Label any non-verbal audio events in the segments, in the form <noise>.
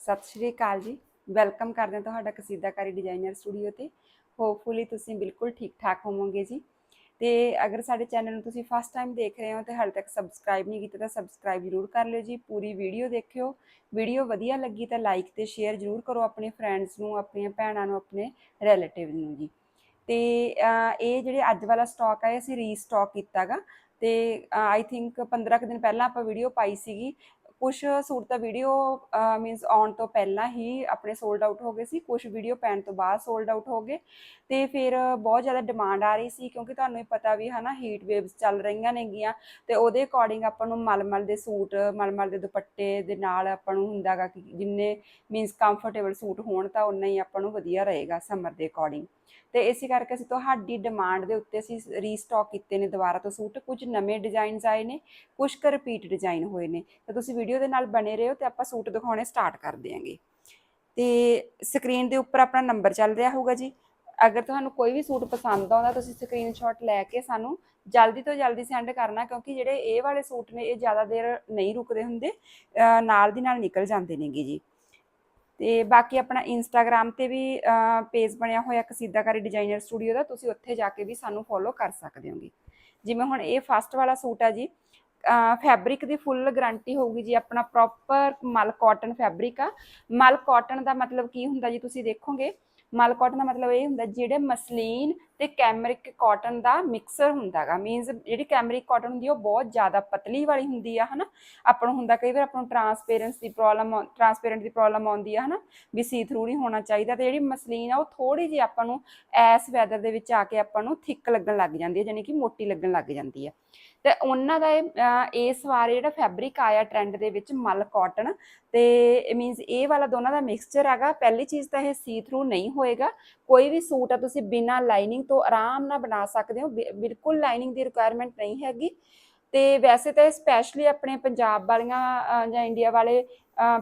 ਸਤਿ ਸ਼੍ਰੀ ਅਕਾਲ ਜੀ। ਵੈਲਕਮ ਕਰਦੇ ਹਾਂ ਤੁਹਾਡਾ ਕਸੀਦਾਕਾਰੀ ਡਿਜ਼ਾਈਨਰ ਸਟੂਡੀਓ ਤੇ। ਹੋਪਫੁਲੀ ਤੁਸੀਂ ਬਿਲਕੁਲ ਠੀਕ ਠਾਕ ਹੋਵੋਗੇ ਜੀ। ਤੇ ਅਗਰ ਸਾਡੇ ਚੈਨਲ ਨੂੰ ਤੁਸੀਂ ਫਸਟ ਟਾਈਮ ਦੇਖ ਰਹੇ ਹੋ ਤੇ ਹਾਲੇ ਤੱਕ ਸਬਸਕ੍ਰਾਈਬ ਨਹੀਂ ਕੀਤਾ ਤਾਂ ਸਬਸਕ੍ਰਾਈਬ ਜ਼ਰੂਰ ਕਰ ਲਿਓ ਜੀ। ਪੂਰੀ ਵੀਡੀਓ ਦੇਖਿਓ। ਵੀਡੀਓ ਵਧੀਆ ਲੱਗੀ ਤਾਂ ਲਾਈਕ ਤੇ ਸ਼ੇਅਰ ਜ਼ਰੂਰ ਕਰੋ ਆਪਣੇ ਫਰੈਂਡਸ ਨੂੰ, ਆਪਣੀਆਂ ਭੈਣਾਂ ਨੂੰ, ਆਪਣੇ ਰਿਲੇਟਿਵ ਨੂੰ ਜੀ। ਤੇ ਇਹ ਜਿਹੜੇ ਅੱਜ ਵਾਲਾ ਸਟਾਕ ਹੈ ਅਸੀਂ ਰੀਸਟਾਕ ਕੀਤਾਗਾ ਤੇ ਆਈ ਥਿੰਕ 15 ਕੁ ਦਿਨ ਪਹਿਲਾਂ ਆਪਾਂ ਵੀਡੀਓ ਪਾਈ ਸੀਗੀ। ਕੁਝ ਸੂਟ ਤਾਂ ਵੀਡੀਓ ਮੀਨਸ ਆਉਣ ਤੋਂ ਪਹਿਲਾਂ ਹੀ ਆਪਣੇ ਸੋਲਡ ਆਊਟ ਹੋ ਗਏ ਸੀ ਕੁਝ ਵੀਡੀਓ ਪੈਣ ਤੋਂ ਬਾਅਦ ਸੋਲਡ ਆਊਟ ਹੋ ਗਏ ਤੇ ਫਿਰ ਬਹੁਤ ਜ਼ਿਆਦਾ ਡਿਮਾਂਡ ਆ ਰਹੀ ਸੀ ਕਿਉਂਕਿ ਤੁਹਾਨੂੰ ਇਹ ਪਤਾ ਵੀ ਹਨਾ ਹੀਟ ਵੇਵਸ ਚੱਲ ਰਹੀਆਂ ਨੇਗੀਆਂ ਤੇ ਉਹਦੇ ਅਕੋਰਡਿੰਗ ਆਪਾਂ ਨੂੰ ਮਲਮਲ ਦੇ ਸੂਟ, ਮਲਮਲ ਦੇ ਦੁਪੱਟੇ ਦੇ ਨਾਲ ਆਪਾਂ ਨੂੰ ਹੁੰਦਾਗਾ ਕਿ ਜਿੰਨੇ ਮੀਨਸ ਕੰਫਰਟੇਬਲ ਸੂਟ ਹੋਣ ਤਾਂ ਉਨਾ ਹੀ ਆਪਾਂ ਨੂੰ ਵਧੀਆ ਰਹੇਗਾ ਸਮਰ ਦੇ ਅਕੋਰਡਿੰਗ ਤੇ ਇਸੇ ਕਰਕੇ ਅਸੀਂ ਤੁਹਾਡੀ ਡਿਮਾਂਡ ਦੇ ਉੱਤੇ ਅਸੀਂ ਰੀਸਟਾਕ ਕੀਤੇ ਨੇ ਦੁਬਾਰਾ ਤੋਂ ਸੂਟ। ਕੁਝ ਨਵੇਂ ਡਿਜ਼ਾਈਨਸ ਆਏ ਨੇ, ਕੁਝ ਕੁ ਰਿਪੀਟ ਡਿਜ਼ਾਈਨ ਹੋਏ ਨੇ। ਤਾਂ ਤੁਸੀਂ ਵੀਡੀਓ ਦੇ ਨਾਲ ਬਣੇ ਰਹੋ ਤੇ ਆਪਾਂ ਸੂਟ ਦਿਖਾਉਣੇ ਸਟਾਰਟ ਕਰ ਦਿਆਂਗੇ। ਤੇ ਸਕਰੀਨ ਦੇ ਉੱਪਰ ਆਪਣਾ ਨੰਬਰ ਚੱਲ ਰਿਹਾ ਹੋਊਗਾ ਜੀ। ਅਗਰ ਤੁਹਾਨੂੰ ਕੋਈ ਵੀ ਸੂਟ ਪਸੰਦ ਆਉਂਦਾ, ਤੁਸੀਂ ਸਕਰੀਨਸ਼ਾਟ ਲੈ ਕੇ ਸਾਨੂੰ ਜਲਦੀ ਤੋਂ ਜਲਦੀ ਸੈਂਡ ਕਰਨਾ, ਕਿਉਂਕਿ ਜਿਹੜੇ ਇਹ ਵਾਲੇ ਸੂਟ ਨੇ, ਇਹ ਜ਼ਿਆਦਾ ਦੇਰ ਨਹੀਂ ਰੁਕਦੇ ਹੁੰਦੇ ਨਾਲ ਦੀ ਨਾਲ ਨਿਕਲ ਜਾਂਦੇ ਨੇਗੇ ਜੀ। ਤੇ ਬਾਕੀ ਆਪਣਾ ਇੰਸਟਾਗ੍ਰam ਤੇ ਵੀ ਪੇਜ ਬਣਿਆ ਹੋਇਆ ਕਸੀਦਾਕਾਰੀ ਡਿਜ਼ਾਈਨਰ ਸਟੂਡੀਓ ਦਾ, ਤੁਸੀਂ ਉੱਥੇ ਜਾ ਕੇ ਵੀ ਸਾਨੂੰ ਫੋਲੋ ਕਰ ਸਕਦੇ ਹੋਗੇ। ਜਿਵੇਂ ਹੁਣ ਇਹ ਫਸਟ ਵਾਲਾ ਸੂਟ ਆ ਜੀ ਫੈਬਰਿਕ ਦੀ ਫੁੱਲ ਗਾਰੰਟੀ ਹੋਊਗੀ ਜੀ, ਆਪਣਾ ਪ੍ਰੋਪਰ ਮਲ ਕਾਟਨ ਫੈਬਰਿਕ ਆ। ਮਲ ਕਾਟਨ ਦਾ ਮਤਲਬ ਕੀ ਹੁੰਦਾ ਜੀ, ਤੁਸੀਂ ਦੇਖੋਗੇ, ਮਲ ਕਾਟਨ ਦਾ ਮਤਲਬ ਇਹ ਹੁੰਦਾ, ਜਿਹੜੇ ਮਸਲੀਨ ਤੇ ਕੈਮਰਿਕ ਕਾਟਨ ਦਾ ਮਿਕਸਰ ਹੁੰਦਾਗਾ ਮੀਨਸ ਜਿਹੜੀ ਕੈਮਰਿਕ ਕਾਟਨ ਹੁੰਦੀ ਆ, ਉਹ ਬਹੁਤ ਜ਼ਿਆਦਾ ਪਤਲੀ ਵਾਲੀ ਹੁੰਦੀ ਆ ਹਨਾ? ਆਪਾਂ ਨੂੰ ਹੁੰਦਾ ਕਈ ਵਾਰ ਆਪਾਂ ਨੂੰ ਟਰਾਂਸਪੇਰੈਂਸ ਦੀ ਪ੍ਰੋਬਲਮ ਟਰਾਂਸਪੇਰੈਂਟ ਦੀ ਪ੍ਰੋਬਲਮ ਆਉਂਦੀ ਆ ਹਨਾ? ਵੀ ਸੀ ਥਰੂ ਨਹੀਂ ਹੋਣਾ ਚਾਹੀਦਾ ਤੇ ਜਿਹੜੀ ਮਸਲੀਨ ਆ ਉਹ ਥੋੜੀ ਜਿਹੀ ਆਪਾਂ ਨੂੰ ਐਸ ਵੈਦਰ ਦੇ ਵਿੱਚ ਆ ਕੇ ਆਪਾਂ ਨੂੰ ਥਿੱਕ ਲੱਗਣ ਲੱਗ ਜਾਂਦੀ ਹੈ ਯਾਨੀ ਕਿ ਮੋਟੀ ਲੱਗਣ ਲੱਗ ਜਾਂਦੀ ਹੈ ਤੇ ਉਹਨਾਂ ਦਾ ਇਹ, ਇਸ ਵਾਰ ਜਿਹੜਾ ਫੈਬਰਿਕ ਆਇਆ ਟ੍ਰੈਂਡ ਦੇ ਵਿੱਚ ਮਲ ਕਾਟਨ ਤੇ ਮੀਨਸ ਇਹ ਵਾਲਾ ਦੋਨਾਂ ਦਾ ਮਿਕਸਚਰ ਹੈਗਾ। ਪਹਿਲੀ ਚੀਜ਼ ਤਾਂ ਇਹ ਸੀ ਥਰੂ ਨਹੀਂ ਹੋਏਗਾ। ਕੋਈ ਵੀ ਸੂਟ ਆ ਤੁਸੀਂ ਬਿਨਾਂ ਲਾਈਨਿੰਗ ਤੋਂ ਆਰਾਮ ਨਾਲ ਬਣਾ ਸਕਦੇ ਹੋ ਬਿਲਕੁਲ ਲਾਈਨਿੰਗ ਦੀ ਰਿਕੁਆਇਰਮੈਂਟ ਨਹੀਂ ਹੈਗੀ। ਤੇ ਵੈਸੇ ਤਾਂ ਸਪੈਸ਼ਲੀ ਆਪਣੇ ਪੰਜਾਬ ਵਾਲੀਆਂ ਜਾਂ ਇੰਡੀਆ ਵਾਲੇ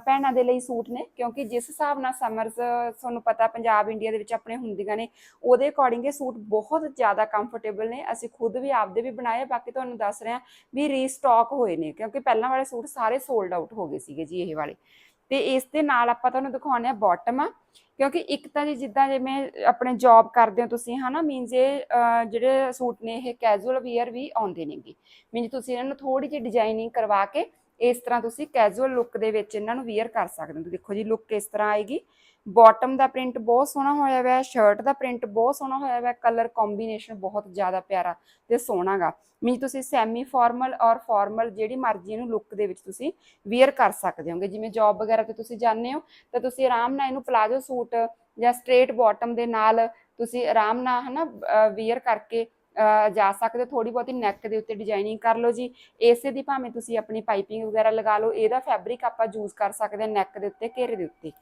ਭੈਣਾਂ ਦੇ ਲਈ ਸੂਟ ਨੇ, ਕਿਉਂਕਿ ਜਿਸ ਹਿਸਾਬ ਨਾਲ ਸਮਰਸ ਤੁਹਾਨੂੰ ਪਤਾ ਪੰਜਾਬ ਇੰਡੀਆ ਦੇ ਵਿੱਚ ਆਪਣੇ ਹੁੰਦੀਆਂ ਨੇ, ਉਹਦੇ ਅਕੋਰਡਿੰਗ ਇਹ ਸੂਟ ਬਹੁਤ ਜ਼ਿਆਦਾ ਕੰਫਰਟੇਬਲ ਨੇ। ਅਸੀਂ ਖੁਦ ਵੀ ਆਪਦੇ ਵੀ ਬਣਾਏ ਬਾਕੀ ਤੁਹਾਨੂੰ ਦੱਸ ਰਹੇ ਹਾਂ ਵੀ ਰੀਸਟਾਕ ਹੋਏ ਨੇ, ਕਿਉਂਕਿ ਪਹਿਲਾਂ ਵਾਲੇ ਸੂਟ ਸਾਰੇ ਸੋਲਡ ਆਊਟ ਹੋ ਗਏ ਸੀਗੇ ਜੀ, ਇਹ ਵਾਲੇ। ਤੇ ਇਸ ਦੇ ਨਾਲ ਆਪਾਂ ਤੁਹਾਨੂੰ ਦਿਖਾਉਣੇ ਆ ਬਾਟਮ ਕਿਉਂਕਿ ਇੱਕ ਤਾਂ ਜੀ ਜਿੱਦਾਂ ਜਿਵੇਂ ਆਪਣੇ ਜੌਬ ਕਰਦੇ ਹੋ ਤੁਸੀਂ, ਹਨਾ ਮੀਨਸ ਇਹ ਜਿਹੜੇ ਸੂਟ ਨੇ ਇਹ ਕੈਜੂਅਲ ਵੀਅਰ ਵੀ ਆਉਂਦੇ ਨੇਗੇ ਮੀਨਸ ਤੁਸੀਂ ਇਹਨਾਂ ਨੂੰ ਥੋੜੀ ਜਿਹੀ ਡਿਜ਼ਾਈਨਿੰਗ ਕਰਵਾ ਕੇ ਇਸ ਤਰ੍ਹਾਂ ਤੁਸੀਂ ਕੈਜੂਅਲ ਲੁੱਕ ਦੇ ਵਿੱਚ ਇਹਨਾਂ ਨੂੰ ਵੀਅਰ ਕਰ ਸਕਦੇ ਹੋ। ਦੇਖੋ ਜੀ ਲੁੱਕ ਇਸ ਤਰ੍ਹਾਂ ਆਏਗੀ। ਬਾਟਮ ਦਾ ਪ੍ਰਿੰਟ ਬਹੁਤ ਸੋਹਣਾ ਹੋਇਆ ਹੋਇਆ ਹੈ ਸ਼ਰਟ ਦਾ ਪ੍ਰਿੰਟ ਬਹੁਤ ਸੋਹਣਾ ਹੋਇਆ ਹੋਇਆ ਹੈ ਕਲਰ ਕੰਬੀਨੇਸ਼ਨ ਬਹੁਤ ਜ਼ਿਆਦਾ ਪਿਆਰਾ ਤੇ ਸੋਹਣਾਗਾ। ਮੀਨਸ ਤੁਸੀਂ ਸੈਮੀ ਫਾਰਮਲ ਔਰ ਫਾਰਮਲ ਜਿਹੜੀ ਮਰਜ਼ੀ ਇਹਨੂੰ ਲੁੱਕ ਦੇ ਵਿੱਚ ਤੁਸੀਂ ਵੀਅਰ ਕਰ ਸਕਦੇ ਹੋਗੇ। ਜਿਵੇਂ ਜੌਬ ਵਗੈਰਾ ਤੇ ਤੁਸੀਂ ਜਾਂਦੇ ਹੋ, ਤਾਂ ਤੁਸੀਂ ਆਰਾਮ ਨਾਲ ਇਹਨੂੰ ਪਲਾਜੋ ਸੂਟ ਜਾਂ ਸਟ੍ਰੇਟ ਬਾਟਮ ਦੇ ਨਾਲ ਤੁਸੀਂ ਆਰਾਮ ਨਾਲ ਹਨਾ ਵੀਅਰ ਕਰਕੇ ਜਾ ਸਕਦੇ ਹੋ। ਥੋੜੀ ਬਹੁਤੀ ਨੈਕ ਦੇ ਉੱਤੇ ਡਿਜ਼ਾਈਨਿੰਗ ਕਰ ਲਓ ਜੀ। ਇਸੇ ਦੀ ਭਾਵੇਂ ਤੁਸੀਂ ਆਪਣੀ ਪਾਈਪਿੰਗ ਵਗੈਰਾ ਲਗਾ ਲਓ, ਇਹਦਾ ਫੈਬਰਿਕ ਆਪਾਂ ਯੂਜ਼ ਕਰ ਸਕਦੇ ਹਾਂ ਨੈਕ ਦੇ ਉੱਤੇ, ਘੇਰੇ ਦੇ ਉੱਤੇ।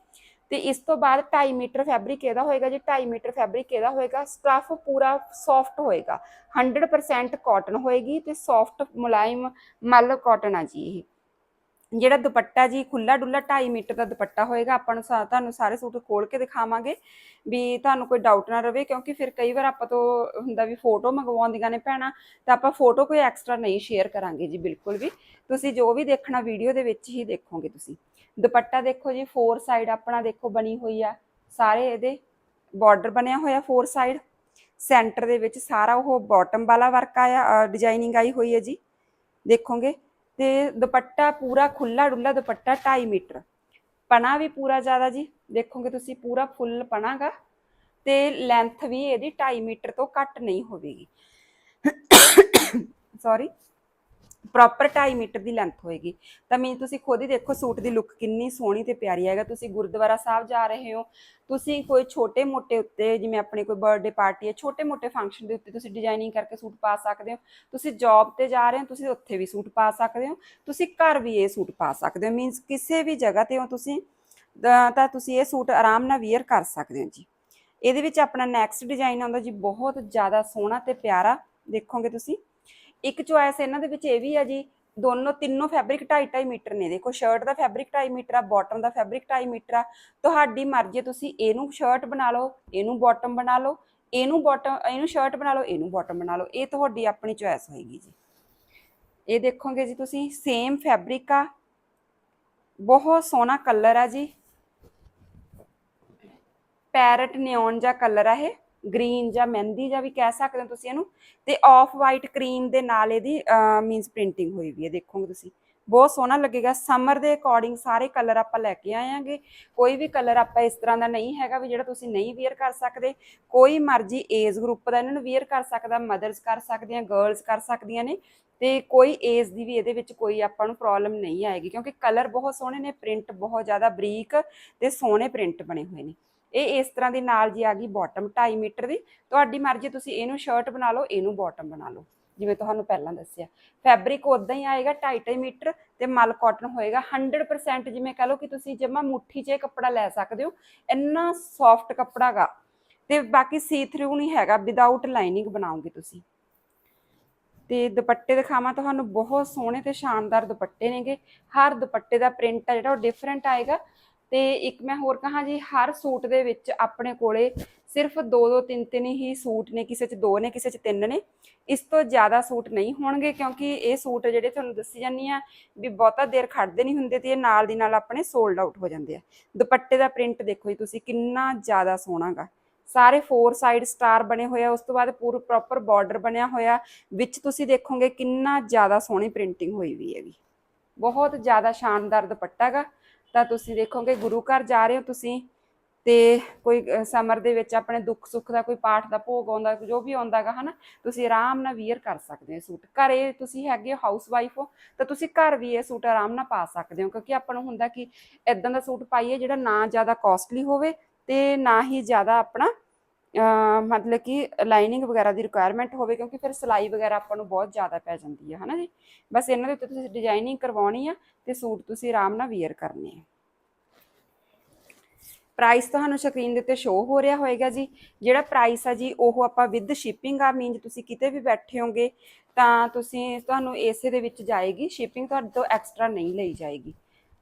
ਤੇ ਇਸ ਤੋਂ ਬਾਅਦ 2.5 ਮੀਟਰ ਫੈਬਰਿਕ ਇਹਦਾ ਹੋਏਗਾ ਜੀ 2.5 ਮੀਟਰ ਫੈਬਰਿਕ ਇਹਦਾ ਹੋਏਗਾ ਸਟਫ ਪੂਰਾ ਸੌਫਟ ਹੋਏਗਾ। 100% ਕਾਟਨ ਹੋਏਗੀ ਤੇ ਸੌਫਟ ਮੁਲਾਇਮ ਮਲ ਕਾਟਨ ਆ ਜੀ ਇਹ। ਜਿਹੜਾ ਦੁਪੱਟਾ ਜੀ ਖੁੱਲਾ ਡੁੱਲਾ 2.5 ਮੀਟਰ ਦਾ ਦੁਪੱਟਾ ਹੋਏਗਾ, ਆਪਾਂ ਨੂੰ ਸਾ- ਤੁਹਾਨੂੰ ਸਾਰੇ ਸੂਟ ਖੋਲ ਕੇ ਦਿਖਾਵਾਂਗੇ ਵੀ ਤੁਹਾਨੂੰ ਕੋਈ ਡਾਊਟ ਨਾ ਰਵੇ, ਕਿਉਂਕਿ ਫਿਰ ਕਈ ਵਾਰ ਆਪਾਂ ਤੋਂ ਹੁੰਦਾ ਵੀ ਫੋਟੋ ਮੰਗਵਾਉਂਦੀਆਂ ਨੇ ਭੈਣਾਂ, ਤਾਂ ਆਪਾਂ ਫੋਟੋ ਕੋਈ ਐਕਸਟਰਾ ਨਹੀਂ ਸ਼ੇਅਰ ਕਰਾਂਗੇ ਜੀ, ਬਿਲਕੁਲ ਵੀ। ਤੁਸੀਂ ਜੋ ਵੀ ਦੇਖਣਾ ਵੀਡੀਓ ਦੇ ਵਿੱਚ ਹੀ ਦੇਖੋਗੇ ਤੁਸੀਂ। ਦੁਪੱਟਾ ਦੇਖੋ ਜੀ ਫੋਰ ਸਾਈਡ ਆਪਣਾ ਦੇਖੋ ਬਣੀ ਹੋਈ ਆ, ਸਾਰੇ ਇਹਦੇ ਬਾਰਡਰ ਬਣਿਆ ਹੋਇਆ ਫੋਰ ਸਾਈਡ ਸੈਂਟਰ ਦੇ ਵਿੱਚ ਸਾਰਾ ਉਹ ਬਾਟਮ ਵਾਲਾ ਵਰਕ ਆਇਆ ਡਿਜ਼ਾਈਨਿੰਗ ਆਈ ਹੋਈ ਹੈ ਜੀ, ਦੇਖੋਗੇ। ਤੇ ਦੁਪੱਟਾ ਪੂਰਾ ਖੁੱਲਾ ਡੁੱਲਾ ਦੁਪੱਟਾ 2.5 ਮੀਟਰ। ਪਣਾ ਵੀ ਪੂਰਾ ਜ਼ਿਆਦਾ ਜੀ। ਦੇਖੋਗੇ ਤੁਸੀਂ ਪੂਰਾ ਫੁੱਲ ਪਣਾਗਾ ਤੇ ਲੈਂਥ ਵੀ ਇਹਦੀ 2.5 ਮੀਟਰ ਤੋਂ ਘੱਟ ਨਹੀਂ ਹੋਵੇਗੀ। <coughs> ਸੌਰੀ ਪ੍ਰੋਪਰ 2.5 ਮੀਟਰ ਦੀ ਲੈਂਥ ਹੋਏਗੀ। ਤਾਂ ਮੀਨ ਤੁਸੀਂ ਖੁਦ ਹੀ ਦੇਖੋ ਸੂਟ ਦੀ ਲੁੱਕ ਕਿੰਨੀ ਸੋਹਣੀ ਤੇ ਪਿਆਰੀ ਹੈਗਾ। ਤੁਸੀਂ ਗੁਰਦੁਆਰਾ ਸਾਹਿਬ ਜਾ ਰਹੇ ਹੋ। ਤੁਸੀਂ ਕੋਈ ਛੋਟੇ ਮੋਟੇ ਉੱਤੇ ਜਿਵੇਂ ਆਪਣੀ ਕੋਈ ਬਰਥਡੇ ਪਾਰਟੀ ਹੈ, ਛੋਟੇ ਮੋਟੇ ਫੰਕਸ਼ਨ ਦੇ ਉੱਤੇ ਤੁਸੀਂ ਡਿਜ਼ਾਈਨਿੰਗ ਕਰਕੇ ਸੂਟ ਪਾ ਸਕਦੇ ਹੋ। ਤੁਸੀਂ ਜੌਬ ਤੇ ਜਾ ਰਹੇ ਹੋ, ਤੁਸੀਂ ਉੱਥੇ ਵੀ ਸੂਟ ਪਾ ਸਕਦੇ ਹੋ। ਤੁਸੀਂ ਘਰ ਵੀ ਇਹ ਸੂਟ ਪਾ ਸਕਦੇ ਹੋ। ਮੀਨਸ ਕਿਸੇ ਵੀ ਜਗ੍ਹਾ ਤੇ ਹੋ ਤੁਸੀਂ ਤਾਂ ਤੁਸੀਂ ਇਹ ਸੂਟ ਆਰਾਮ ਨਾਲ ਵੀਅਰ ਕਰ ਸਕਦੇ ਹੋ ਜੀ। ਇਹਦੇ ਵਿੱਚ ਆਪਣਾ ਨੈਕਸਟ ਡਿਜ਼ਾਈਨ ਆਉਂਦਾ ਜੀ, ਬਹੁਤ ਜ਼ਿਆਦਾ ਸੋਹਣਾ ਤੇ ਪਿਆਰਾ। ਦੇਖੋਗੇ ਤੁਸੀਂ। ਇੱਕ ਚੁਆਇਸ ਇਹਨਾਂ ਦੇ ਵਿੱਚ ਇਹ ਵੀ ਆ ਜੀ, ਦੋਨੋਂ ਤਿੰਨੋਂ ਫੈਬਰਿਕ 2.5 ਮੀਟਰ ਨੇ। ਦੇਖੋ ਸ਼ਰਟ ਦਾ ਫੈਬਰਿਕ 2.5 ਮੀਟਰ ਆ ਬਾਟਮ ਦਾ ਫੈਬਰਿਕ 2.5 ਮੀਟਰ ਆ। ਤੁਹਾਡੀ ਮਰਜ਼ੀ, ਤੁਸੀਂ ਇਹਨੂੰ ਸ਼ਰਟ ਬਣਾ ਲਓ, ਇਹਨੂੰ ਬਾਟਮ ਬਣਾ ਲਓ, ਇਹਨੂੰ ਬਾਟਮ ਇਹਨੂੰ ਸ਼ਰਟ ਬਣਾ ਲਓ, ਇਹਨੂੰ ਬਾਟਮ ਬਣਾ ਲਓ। ਇਹ ਤੁਹਾਡੀ ਆਪਣੀ ਚੁਆਇਸ ਹੋਏਗੀ ਜੀ। ਇਹ ਦੇਖੋਗੇ ਜੀ ਤੁਸੀਂ ਸੇਮ ਫੈਬਰਿਕ ਆ। ਬਹੁਤ ਸੋਹਣਾ ਕਲਰ ਆ ਜੀ। ਪੈਰਟ ਨਿਓਨ ਜਾਂ ਕਲਰ ਆ ਇਹ। ਗ੍ਰੀਨ ਜਾਂ ਮਹਿੰਦੀ ਜਾਂ ਵੀ ਕਹਿ ਸਕਦੇ ਹੋ ਤੁਸੀਂ ਇਹਨੂੰ, ਤੇ ਆਫ ਵਾਈਟ ਕਰੀਮ ਦੇ ਨਾਲ ਇਹਦੀ ਮੀਨਸ ਪ੍ਰਿੰਟਿੰਗ ਹੋਈ ਵੀ ਹੈ, ਦੇਖੋਗੇ ਤੁਸੀਂ। ਬਹੁਤ ਸੋਹਣਾ ਲੱਗੇਗਾ। ਸਮਰ ਦੇ ਅਕੋਰਡਿੰਗ ਸਾਰੇ ਕਲਰ ਆਪਾਂ ਲੈ ਕੇ ਆਏਾਂਗੇ ਕੋਈ ਵੀ ਕਲਰ ਆਪਾਂ ਇਸ ਤਰ੍ਹਾਂ ਦਾ ਨਹੀਂ ਹੈਗਾ ਵੀ ਜਿਹੜਾ ਤੁਸੀਂ ਨਹੀਂ ਵੇਅਰ ਕਰ ਸਕਦੇ। ਕੋਈ ਮਰਜ਼ੀ ਏਜ ਗਰੁੱਪ ਦਾ ਇਹਨਾਂ ਨੂੰ ਵੇਅਰ ਕਰ ਸਕਦਾ ਮਦਰਸ ਕਰ ਸਕਦੀਆਂ ਗਰਲਸ ਕਰ ਸਕਦੀਆਂ ਨੇ। ਤੇ ਕੋਈ ਏਜ ਦੀ ਵੀ ਇਹਦੇ ਵਿੱਚ ਕੋਈ ਆਪਾਂ ਨੂੰ ਪ੍ਰੋਬਲਮ ਨਹੀਂ ਆਏਗੀ, ਕਿਉਂਕਿ ਕਲਰ ਬਹੁਤ ਸੋਹਣੇ ਨੇ ਪ੍ਰਿੰਟ ਬਹੁਤ ਜ਼ਿਆਦਾ ਬਰੀਕ ਤੇ ਸੋਹਣੇ ਪ੍ਰਿੰਟ ਬਣੇ ਹੋਏ ਨੇ। ਇਹ ਇਸ ਤਰ੍ਹਾਂ ਦੀ ਨਾਲ ਜੀ ਆ ਗਈ ਬਾਟਮ 2.5 ਮੀਟਰ ਦੀ। ਤੁਹਾਡੀ ਮਰਜ਼ੀ, ਤੁਸੀਂ ਇਹਨੂੰ ਸ਼ਰਟ ਬਣਾ ਲਓ, ਇਹਨੂੰ ਬਾਟਮ ਬਣਾ ਲਓ। ਜਿਵੇਂ ਤੁਹਾਨੂੰ ਪਹਿਲਾਂ ਦੱਸਿਆ। ਫੈਬਰਿਕ ਉਦਾਂ ਹੀ ਆਏਗਾ 2.5 ਮੀਟਰ ਤੇ ਮਲ ਕਾਟਨ ਹੋਏਗਾ। 100% ਜਿਵੇਂ ਕਹ ਲਓ ਕਿ ਤੁਸੀਂ ਜਮਾ ਮੁੱਠੀ 'ਚ ਕੱਪੜਾ ਲੈ ਸਕਦੇ ਹੋ। ਇੰਨਾ ਸੌਫਟ ਕੱਪੜਾ ਗਾ। ਤੇ ਬਾਕੀ ਸੀ ਥਰੂ ਨਹੀਂ ਹੈਗਾ। ਵਿਦਆਊਟ ਲਾਈਨਿੰਗ ਬਣਾਓਗੇ ਤੁਸੀਂ। ਤੇ ਦੁਪੱਟੇ ਦਿਖਾਵਾਂ, ਤੁਹਾਨੂੰ ਬਹੁਤ ਸੋਹਣੇ ਤੇ ਸ਼ਾਨਦਾਰ ਦੁਪੱਟੇ ਨੇਗੇ। ਹਰ ਦੁਪੱਟੇ ਦਾ ਪ੍ਰਿੰਟ ਆ ਜਿਹੜਾ ਉਹ ਡਿਫਰੈਂਟ ਆਏਗਾ। ਤੇ ਇੱਕ ਮੈਂ ਹੋਰ ਕਹਾਂ ਜੀ, ਹਰ ਸੂਟ ਦੇ ਵਿੱਚ ਆਪਣੇ ਕੋਲੇ ਸਿਰਫ ਦੋ ਦੋ, ਤਿੰਨ ਤਿੰਨ ਹੀ ਸੂਟ ਨੇ, ਕਿਸੇ 'ਚ ਦੋ ਨੇ, ਕਿਸੇ 'ਚ ਤਿੰਨ ਨੇ। ਇਸ ਤੋਂ ਜ਼ਿਆਦਾ ਸੂਟ ਨਹੀਂ ਹੋਣਗੇ ਕਿਉਂਕਿ ਇਹ ਸੂਟ ਜਿਹੜੇ ਤੁਹਾਨੂੰ ਦੱਸੀ ਜਾਂਦੀ ਆ ਵੀ ਬਹੁਤਾ ਦੇਰ ਖੜਦੇ ਨਹੀਂ ਹੁੰਦੇ ਤੇ ਇਹ ਨਾਲ ਦੀ ਨਾਲ ਆਪਣੇ ਸੋਲਡ ਆਊਟ ਹੋ ਜਾਂਦੇ ਆ। ਦੁਪੱਟੇ ਦਾ ਪ੍ਰਿੰਟ ਦੇਖੋ ਜੀ ਤੁਸੀਂ, ਕਿੰਨਾ ਜ਼ਿਆਦਾ ਸੋਹਣਾਗਾ ਸਾਰੇ ਫੋਰ ਸਾਈਡ ਸਟਾਰ ਬਣੇ ਹੋਏ ਆ, ਉਸ ਤੋਂ ਬਾਅਦ ਪੂਰਾ ਪ੍ਰੋਪਰ ਬਾਰਡਰ ਬਣਿਆ ਹੋਇਆ, ਵਿੱਚ ਤੁਸੀਂ ਦੇਖੋਗੇ ਕਿੰਨਾ ਜ਼ਿਆਦਾ ਸੋਹਣੀ ਪ੍ਰਿੰਟਿੰਗ ਹੋਈ ਵੀ ਹੈਗੀ। ਬਹੁਤ ਜ਼ਿਆਦਾ ਸ਼ਾਨਦਾਰ ਦੁਪੱਟਾ ਗਾ। ਤਾਂ ਤੁਸੀਂ ਦੇਖੋਗੇ ਗੁਰੂ ਘਰ ਜਾ ਰਹੇ ਹੋ ਤੁਸੀਂ ਤੇ ਕੋਈ ਸਮਰ ਦੇ ਵਿੱਚ ਆਪਣੇ ਦੁੱਖ ਸੁੱਖ ਦਾ ਕੋਈ ਪਾਠ ਦਾ ਭੋਗ ਆਉਂਦਾ, ਜੋ ਵੀ ਆਉਂਦਾਗਾ ਹਨਾ, ਤੁਸੀਂ ਆਰਾਮ ਨਾਲ ਵੀਅਰ ਕਰ ਸਕਦੇ ਹੋ ਸੂਟ। ਘਰੇ ਤੁਸੀਂ ਹੈਗੇ ਹਾਊਸ ਵਾਈਫ ਹੋ, ਤਾਂ ਤੁਸੀਂ ਘਰ ਵੀ ਇਹ ਸੂਟ ਆਰਾਮ ਨਾਲ ਪਾ ਸਕਦੇ ਹੋ, ਕਿਉਂਕਿ ਆਪਾਂ ਨੂੰ ਹੁੰਦਾ ਕਿ ਇਦਾਂ ਦਾ ਸੂਟ ਪਾਈਏ ਜਿਹੜਾ ਨਾ ਜ਼ਿਆਦਾ ਕਾਸਟਲੀ ਹੋਵੇ ਤੇ ਨਾ ਹੀ ਜ਼ਿਆਦਾ ਆਪਣਾ ਮਤਲਬ ਕਿ ਲਾਈਨਿੰਗ ਵਗੈਰਾ ਦੀ ਰਿਕੁਆਇਰਮੈਂਟ ਹੋਵੇ, ਕਿਉਂਕਿ ਫਿਰ ਸਿਲਾਈ ਵਗੈਰਾ ਆਪਾਂ ਨੂੰ ਬਹੁਤ ਜ਼ਿਆਦਾ ਪੈ ਜਾਂਦੀ ਹੈ ਹਨਾ ਜੀ? ਬਸ ਇਹਨਾਂ ਦੇ ਉੱਤੇ ਤੁਸੀਂ ਡਿਜ਼ਾਈਨਿੰਗ ਕਰਵਾਉਣੀ ਆ ਤੇ ਸੂਟ ਤੁਸੀਂ ਆਰਾਮ ਨਾਲ ਵੀਅਰ ਕਰਨੇ ਆ। ਪ੍ਰਾਈਸ ਤੁਹਾਨੂੰ ਸਕਰੀਨ ਦੇ ਉੱਤੇ ਸ਼ੋ ਹੋ ਰਿਹਾ ਹੋਏਗਾ ਜੀ। ਜਿਹੜਾ ਪ੍ਰਾਈਸ ਆ ਜੀ, ਉਹ ਆਪਾਂ ਵਿਦ ਸ਼ਿਪਿੰਗ ਆ ਮੀਨਸ ਤੁਸੀਂ ਕਿਤੇ ਵੀ ਬੈਠੇ ਹੋਗੇ ਤਾਂ ਤੁਸੀਂ, ਤੁਹਾਨੂੰ ਇਸੇ ਦੇ ਵਿੱਚ ਜਾਏਗੀ ਸ਼ਿਪਿੰਗ ਤੁਹਾਡੇ ਤੋਂ ਐਕਸਟਰਾ ਨਹੀਂ ਲਈ ਜਾਏਗੀ।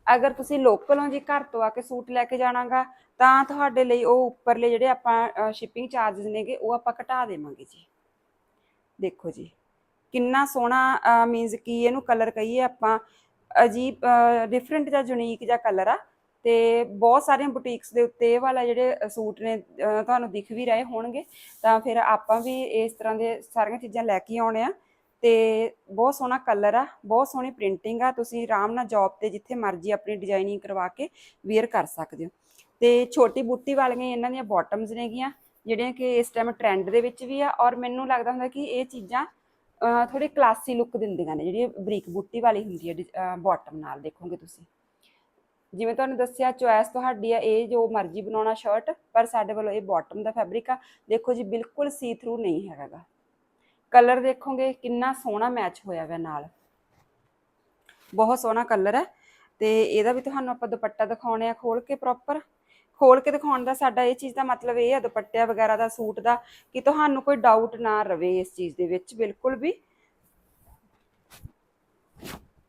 ਅਗਰ ਤੁਸੀਂ ਲੋਕਲ ਹੋ ਜੀ ਘਰ ਤੋਂ ਆ ਕੇ ਸੂਟ ਲੈ ਕੇ ਜਾਣਾਗਾ, ਤਾਂ ਤੁਹਾਡੇ ਲਈ ਉਹ ਉੱਪਰਲੇ ਜਿਹੜੇ ਆਪਾਂ ਸ਼ਿਪਿੰਗ ਚਾਰजेस ਨੇਗੇ, ਉਹ ਆਪਾਂ ਘਟਾ ਦੇਵਾਂਗੇ ਜੀ। ਦੇਖੋ ਜੀ, ਕਿੰਨਾ ਸੋਹਣਾ ਮੀਨਸ ਕੀ ਇਹਨੂੰ ਕਲਰ ਕਹੀਏ ਆਪਾਂ, ਅਜੀਬ ਡਿਫਰੈਂਟ ਜਾਂ ਯੂਨੀਕ ਜਾਂ ਕਲਰ ਆ। ਤੇ ਬਹੁਤ ਸਾਰੀਆਂ ਬੁਟੀਕਸ ਦੇ ਉੱਤੇ ਇਹ ਵਾਲਾ ਜਿਹੜੇ ਸੂਟ ਨੇ ਤੁਹਾਨੂੰ ਦਿਖ ਵੀ ਰਹੇ ਹੋਣਗੇ। ਤਾਂ ਫਿਰ ਆਪਾਂ ਵੀ ਇਸ ਤਰ੍ਹਾਂ ਦੇ ਸਾਰੀਆਂ ਚੀਜ਼ਾਂ ਲੈ ਕੇ ਆਉਣੇ ਆ। ਤੇ ਬਹੁਤ ਸੋਹਣਾ ਕਲਰ ਆ, ਬਹੁਤ ਸੋਹਣੀ ਪ੍ਰਿੰਟਿੰਗ ਆ, ਤੁਸੀਂ ਆਰਾਮ ਨਾਲ ਜੌਬ ਤੇ ਜਿੱਥੇ ਮਰਜ਼ੀ ਆਪਣੀ ਡਿਜ਼ਾਈਨਿੰਗ ਕਰਵਾ ਕੇ ਵੇਅਰ ਕਰ ਸਕਦੇ ਹੋ। ਤੇ ਛੋਟੀ ਬੁੱਟੀ ਵਾਲੀਆਂ ਇਹਨਾਂ ਦੀਆਂ ਬਾਟਮਸ ਨੇਗੀਆਂ, ਜਿਹੜੀਆਂ ਕਿ ਇਸ ਟਾਈਮ ਟ੍ਰੈਂਡ ਦੇ ਵਿੱਚ ਵੀ ਆ ਔਰ ਮੈਨੂੰ ਲੱਗਦਾ ਹੁੰਦਾ ਕਿ ਇਹ ਚੀਜ਼ਾਂ ਥੋੜੀ ਕਲਾਸੀ ਲੁੱਕ ਦਿੰਦੀਆਂ ਨੇ, ਜਿਹੜੀ ਬਰੀਕ ਬੁੱਟੀ ਵਾਲੀ ਹੁੰਦੀ ਹੈ ਬਾਟਮ ਨਾਲ ਦੇਖੋਗੇ ਤੁਸੀਂ। ਜਿਵੇਂ ਤੁਹਾਨੂੰ ਦੱਸਿਆ ਚੁਆਇਸ ਤੁਹਾਡੀ ਆ, ਇਹ ਜੋ ਮਰਜ਼ੀ ਬਣਾਉਣਾ ਸ਼ਰਟ ਪਰ ਸਾਡੇ ਵੱਲੋਂ ਇਹ ਬਾਟਮ ਦਾ ਫੈਬਰਿਕ ਆ। ਦੇਖੋ ਜੀ, ਬਿਲਕੁਲ ਸੀ ਥਰੂ ਨਹੀਂ ਹੈਗਾਗਾ ਕਲਰ ਦੇਖੋਗੇ, ਕਿੰਨਾ ਸੋਹਣਾ ਮੈਚ ਹੋਇਆ ਹੋਇਆ ਨਾਲ। ਬਹੁਤ ਸੋਹਣਾ ਕਲਰ ਹੈ। ਤੇ ਇਹਦਾ ਵੀ ਤੁਹਾਨੂੰ ਆਪਾਂ ਦੁਪੱਟਾ ਦਿਖਾਉਣੇ ਆ ਖੋਲ ਕੇ ਪ੍ਰੋਪਰ ਖੋਲ ਕੇ ਦਿਖਾਉਣ ਦਾ ਸਾਡਾ ਇਹ ਚੀਜ਼ ਦਾ ਮਤਲਬ ਇਹ ਹੈ ਦੁਪੱਟਿਆ ਵਗੈਰਾ ਦਾ, ਸੂਟ ਦਾ, ਕਿ ਤੁਹਾਨੂੰ ਕੋਈ ਡਾਊਟ ਨਾ ਰਵੇ ਇਸ ਚੀਜ਼ ਦੇ ਵਿੱਚ, ਬਿਲਕੁਲ ਵੀ।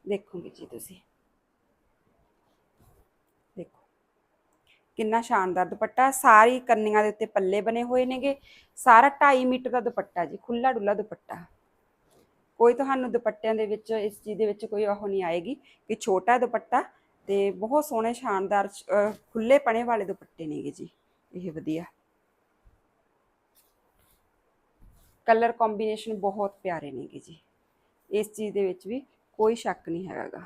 ਦੇਖੋਗੇ ਜੀ ਤੁਸੀਂ ਦੇਖੋ ਕਿੰਨਾ ਸ਼ਾਨਦਾਰ ਦੁਪੱਟਾ ਸਾਰੀ ਕੰਨੀਆਂ ਦੇ ਉੱਤੇ ਪੱਲੇ ਬਣੇ ਹੋਏ ਨੇਗੇ। ਸਾਰਾ 2.5 ਮੀਟਰ ਦਾ ਦੁਪੱਟਾ ਜੀ ਖੁੱਲਾ ਡੁੱਲਾ ਦੁਪੱਟਾ। ਕੋਈ ਤੁਹਾਨੂੰ ਦੁਪੱਟਿਆਂ ਦੇ ਵਿੱਚ ਇਸ ਚੀਜ਼ ਦੇ ਵਿੱਚ ਕੋਈ ਉਹ ਨਹੀਂ ਆਏਗੀ ਕਿ ਛੋਟਾ ਦੁਪੱਟਾ ਤੇ ਬਹੁਤ ਸੋਹਣੇ ਸ਼ਾਨਦਾਰ ਅਹ, ਖੁੱਲੇ ਪਣੇ ਵਾਲੇ ਦੁਪੱਟੇ ਨੇਗੇ ਜੀ। ਇਹ ਵਧੀਆ। ਕਲਰ ਕੰਬੀਨੇਸ਼ਨ ਬਹੁਤ ਪਿਆਰੇ ਨੇਗੇ ਜੀ। ਇਸ ਚੀਜ਼ ਦੇ ਵਿੱਚ ਵੀ ਕੋਈ ਸ਼ੱਕ ਨਹੀਂ ਹੈਗਾ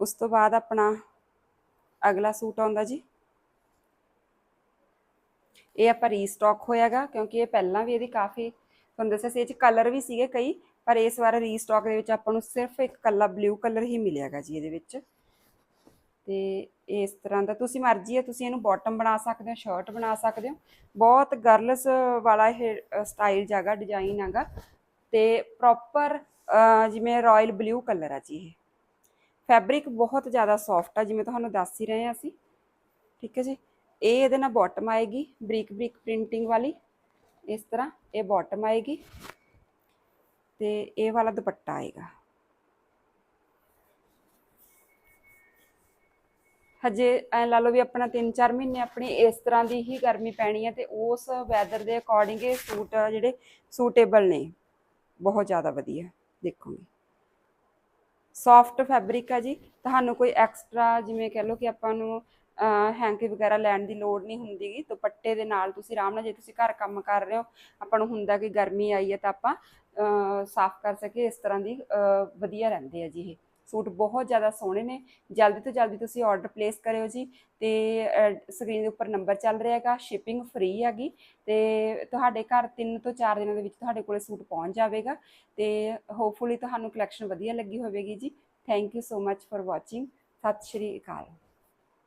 ਉਸ ਤੋਂ ਬਾਅਦ ਆਪਣਾ ਅਗਲਾ ਸੂਟ ਆਉਂਦਾ ਜੀ। ਇਹ ਆਪਾਂ ਰੀਸਟਾਕ ਹੋਇਆਗਾ ਕਿਉਂਕਿ ਇਹ ਪਹਿਲਾਂ ਵੀ ਇਹਦੀ ਕਾਫੀ, ਤੁਹਾਨੂੰ ਦੱਸਿਆ ਸੀ ਇਹ ਚ ਕਲਰ ਵੀ ਸੀਗੇ ਕਈ, ਪਰ ਇਸ ਵਾਰ ਰੀਸਟਾਕ ਦੇ ਵਿੱਚ ਆਪਾਂ ਨੂੰ ਸਿਰਫ ਇੱਕ ਕੱਲਾ ਬਲੂ ਕਲਰ ਹੀ ਮਿਲਿਆਗਾ ਜੀ ਇਹਦੇ ਵਿੱਚ। ਤੇ ਇਸ ਤਰ੍ਹਾਂ ਦਾ ਤੁਸੀਂ ਮਰਜ਼ੀ ਹੈ ਤੁਸੀਂ ਇਹਨੂੰ ਬਾਟਮ ਬਣਾ ਸਕਦੇ ਹੋ ਸ਼ਰਟ ਬਣਾ ਸਕਦੇ ਹੋ। ਬਹੁਤ ਗਰਲਸ ਵਾਲਾ ਇਹ ਸਟਾਈਲ ਜਾਗਾ ਡਿਜ਼ਾਈਨ ਹੈਗਾ ਤੇ ਪ੍ਰੋਪਰ ਜਿਵੇਂ ਰਾਇਲ ਬਲੂ ਕਲਰ ਆ ਜੀ ਇਹ। ਫੈਬਰਿਕ ਬਹੁਤ ਜ਼ਿਆਦਾ ਸੌਫਟ ਆ, ਜਿਵੇਂ ਤੁਹਾਨੂੰ ਦੱਸ ਹੀ ਰਹੇ ਹਾਂ ਅਸੀਂ। ਠੀਕ ਹੈ ਜੀ? ਇਹ ਇਹਦੇ ਨਾਲ ਬਾਟਮ ਆਏਗੀ, ਬਰੀਕ ਬਰੀਕ ਪ੍ਰਿੰਟਿੰਗ ਵਾਲੀ। ਇਸ ਤਰ੍ਹਾਂ ਇਹ ਬਾਟਮ ਆਏਗੀ ਤੇ ਇਹ ਵਾਲਾ ਦੁਪੱਟਾ ਆਏਗਾ। ਹਜੇ ਐ ਲਾ ਲਓ ਵੀ ਆਪਣਾ 3-4 ਮਹੀਨੇ ਆਪਣੀ ਇਸ ਤਰ੍ਹਾਂ ਦੀ ਹੀ ਗਰਮੀ ਪੈਣੀ ਹੈ ਤੇ ਉਸ ਵੈਦਰ ਦੇ ਅਕੋਰਡਿੰਗ ਇਹ ਸੂਟ ਜਿਹੜੇ ਸੂਟੇਬਲ ਨੇ। ਬਹੁਤ ਜ਼ਿਆਦਾ ਵਧੀਆ, ਦੇਖੋਗੇ। ਸੌਫਟ ਫੈਬਰਿਕ ਆ ਜੀ। ਤੁਹਾਨੂੰ ਕੋਈ ਐਕਸਟਰਾ ਜਿਵੇਂ ਕਹਿ ਲਓ ਕਿ ਆਪਾਂ ਨੂੰ ਹੈਂਕੀ ਵਗੈਰਾ ਲੈਣ ਦੀ ਲੋੜ ਨਹੀਂ ਹੁੰਦੀਗੀ ਦੁਪੱਟੇ ਦੇ ਨਾਲ ਤੁਸੀਂ ਆਰਾਮ ਨਾਲ ਜੇ ਤੁਸੀਂ ਘਰ ਕੰਮ ਕਰ ਰਹੇ ਹੋ, ਆਪਾਂ ਨੂੰ ਹੁੰਦਾ ਕਿ ਗਰਮੀ ਆਈ ਹੈ ਤਾਂ ਆਪਾਂ ਸਾਫ਼ ਕਰ ਸਕੀਏ। ਇਸ ਤਰ੍ਹਾਂ ਦੀ ਵਧੀਆ ਰਹਿੰਦੇ ਆ ਜੀ ਇਹ। ਸੂਟ ਬਹੁਤ ਜ਼ਿਆਦਾ ਸੋਹਣੇ ਨੇ। ਜਲਦੀ ਤੋਂ ਜਲਦੀ ਤੁਸੀਂ ਆਰਡਰ ਪਲੇਸ ਕਰਿਓ ਜੀ ਤੇ ਸਕਰੀਨ ਦੇ ਉੱਪਰ ਨੰਬਰ ਚੱਲ ਰਿਹਾ ਹੈਗਾ ਸ਼ਿਪਿੰਗ ਫ੍ਰੀ ਹੈਗੀ ਤੇ ਤੁਹਾਡੇ ਘਰ 3 ਤੋਂ 4 ਦਿਨਾਂ ਦੇ ਵਿੱਚ ਤੁਹਾਡੇ ਕੋਲੇ ਸੂਟ ਪਹੁੰਚ ਜਾਵੇਗਾ ਤੇ ਹੋਪਫੁਲੀ ਤੁਹਾਨੂੰ ਕਲੈਕਸ਼ਨ ਵਧੀਆ ਲੱਗੀ ਹੋਵੇਗੀ ਜੀ। Thank you so much for watching ਸਤਿ ਸ਼੍ਰੀ ਅਕਾਲ।